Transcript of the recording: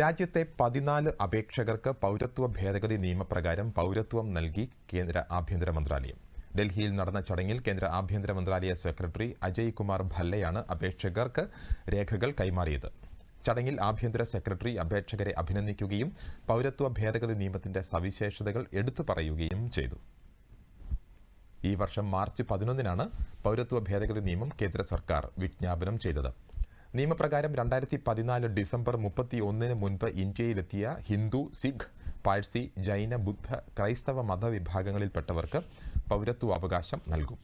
രാജ്യത്തെ പതിനാല് അപേക്ഷകർക്ക് പൗരത്വ ഭേദഗതി നിയമപ്രകാരം പൗരത്വം നൽകി കേന്ദ്ര ആഭ്യന്തര മന്ത്രാലയം. ഡൽഹിയിൽ നടന്ന ചടങ്ങിൽ കേന്ദ്ര ആഭ്യന്തര മന്ത്രാലയ സെക്രട്ടറി അജയ് കുമാർ ഭല്ലയാണ് അപേക്ഷകർക്ക് രേഖകൾ കൈമാറിയത്. ചടങ്ങിൽ ആഭ്യന്തര സെക്രട്ടറി അപേക്ഷകരെ അഭിനന്ദിക്കുകയും പൗരത്വ ഭേദഗതി നിയമത്തിന്റെ സവിശേഷതകൾ എടുത്തു പറയുകയും ചെയ്തു. ഈ വർഷം മാർച്ച് പതിനൊന്നിനാണ് പൗരത്വ ഭേദഗതി നിയമം കേന്ദ്ര സർക്കാർ വിജ്ഞാപനം ചെയ്തത്. നിയമപ്രകാരം രണ്ടായിരത്തി പതിനാല് ഡിസംബർ മുപ്പത്തി ഒന്നിന് മുൻപ് ഇന്ത്യയിലെത്തിയ ഹിന്ദു സിഖ് പാഴ്സി ജൈന ബുദ്ധ ക്രൈസ്തവ മതവിഭാഗങ്ങളിൽപ്പെട്ടവർക്ക് പൗരത്വാവകാശം നൽകും.